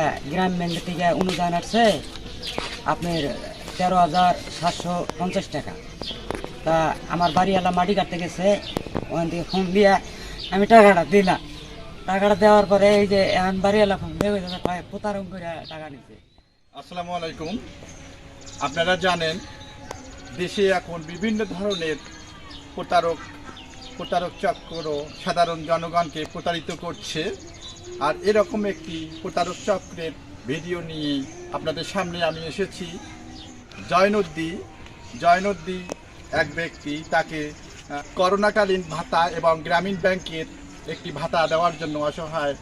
হ্যাঁ, গ্রাম ব্যাংক থেকে অনুদান আসছে আপনার তেরো হাজার সাতশো পঞ্চাশ টাকা। তা আমার বাড়িওয়ালা মাটি কাটতে গেছে ওখান থেকে ফোন দিয়ে আমি টাকাটা দিলাম। টাকাটা দেওয়ার পরে এই যে এখন বাড়িওয়ালা ফোন দিয়ে প্রতারণ করে টাকা নিচ্ছে আসসালামু আলাইকুম। আপনারা জানেন দেশে এখন বিভিন্ন ধরনের প্রতারক প্রতারক চক্র সাধারণ জনগণকে প্রতারিত করছে। আর এরকম একটি প্রতারক চক্রের ভিডিও নিয়ে আপনাদের সামনে আমি এসেছি। জয়নদ্দি জয়নদ্দি এক ব্যক্তি তাকে করোনাকালীন ভাতা এবং গ্রামীণ ব্যাংকের একটি ভাতা দেওয়ার জন্য অসহায়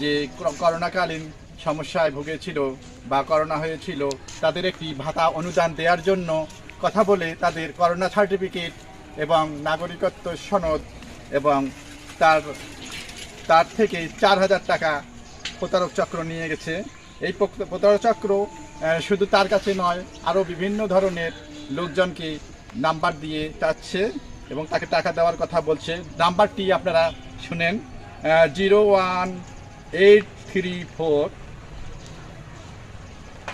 যে করোনাকালীন সমস্যায় ভুগেছিল বা করোনা হয়েছিল, তাদের একটি ভাতা অনুদান দেওয়ার জন্য কথা বলে তাদের করোনা সার্টিফিকেট এবং নাগরিকত্ব সনদ এবং তার তার থেকে চার হাজার টাকা প্রতারক চক্র নিয়ে গেছে। এই প্রতারক চক্র শুধু তার কাছে নয় আরও বিভিন্ন ধরনের লোকজনকে নাম্বার দিয়ে চাচ্ছে এবং তাকে টাকা দেওয়ার কথা বলছে। নাম্বারটি আপনারা শুনেন zero one eight three four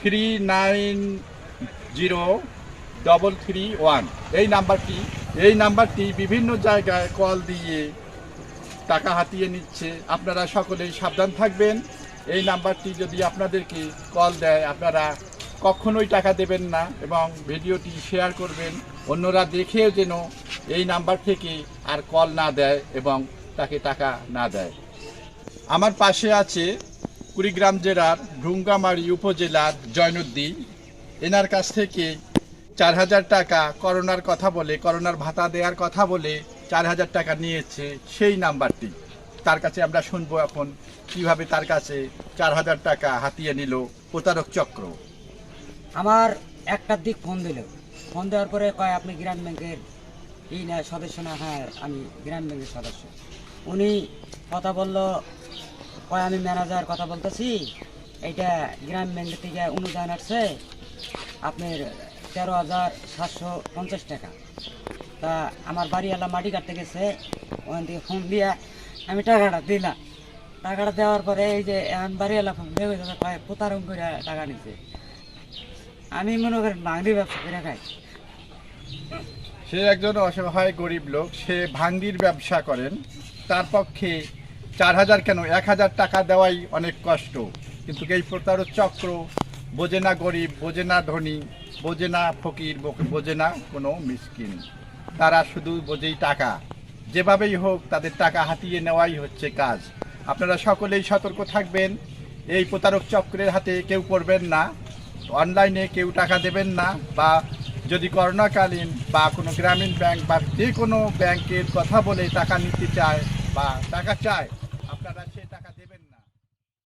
three nine zero double three one. এই নাম্বারটি এই নাম্বারটি বিভিন্ন জায়গায় কল দিয়ে টাকা হাতিয়ে নিচ্ছে। আপনারা সকলেই সাবধান থাকবেন। এই নাম্বারটি যদি আপনাদেরকে কল দেয়, আপনারা কখনোই টাকা দেবেন না এবং ভিডিওটি শেয়ার করবেন। অন্যরা দেখেও যেন এই নাম্বার থেকে আর কল না দেয় এবং তাকে টাকা না দেয়। আমার পাশে আছে কুড়িগ্রাম জেলার ঢুঙ্গামারি উপজেলার জয়নুদ্দিন। এনার কাছ থেকে চার হাজার টাকা করোনার কথা বলে, করোনার ভাতা দেওয়ার কথা বলে চার হাজার টাকা নিয়েছে সেই নাম্বারটি। তার কাছে আমরা শুনব এখন কীভাবে তার কাছে চার হাজার টাকা হাতিয়ে নিল প্রতারক চক্র। আমার একটার দিক ফোন দিল। ফোন দেওয়ার পরে কয়, আপনি গ্রাম ব্যাংকের এই না সদস্য না? হ্যাঁ আমি গ্রাম ব্যাংকের সদস্য। উনি কথা বলল, কয়, আমি ম্যানেজার কথা বলতেছি। এইটা গ্রাম ব্যাংক থেকে অনুদান আসছে আপনার তেরো হাজার সাতশো পঞ্চাশ টাকা। তা আমার বাড়িওয়ালা মাটি কাটতে গেছে ওখান থেকে ফোন দিয়ে আমি টাকাটা দিলাম। টাকাটা দেওয়ার পরে এই যে এখন বাড়িওয়ালা ফোন দিয়ে কইছে, কয় প্রতারণ করে টাকা নিচ্ছে আমি মনে করি বাঙালি ব্যবসা করে খাই। সে একজন অসহায় গরিব লোক সে ভাঙ্গির ব্যবসা করেন। তার পক্ষে চার হাজার কেন? এক হাজার টাকা দেওয়াই অনেক কষ্ট। কিন্তু এই প্রতারক চক্র বোঝে না গরিব বোঝে না ধনী বোঝে না ফকির বোঝে না কোনো মিসকিন। তারা শুধু বোঝেই টাকা। যেভাবেই হোক, তাদের টাকা হাতিয়ে নেওয়াই হচ্ছে কাজ। আপনারা সকলেই সতর্ক থাকবেন। এই প্রতারক চক্রের হাতে কেউ পড়বেন না। অনলাইনে কেউ টাকা দেবেন না বা যদি করোনাকালীন বা কোনো গ্রামীণ ব্যাংক বা যে কোনো ব্যাংকের কথা বলে টাকা নিতে চায় বা টাকা চায়, আপনারা সে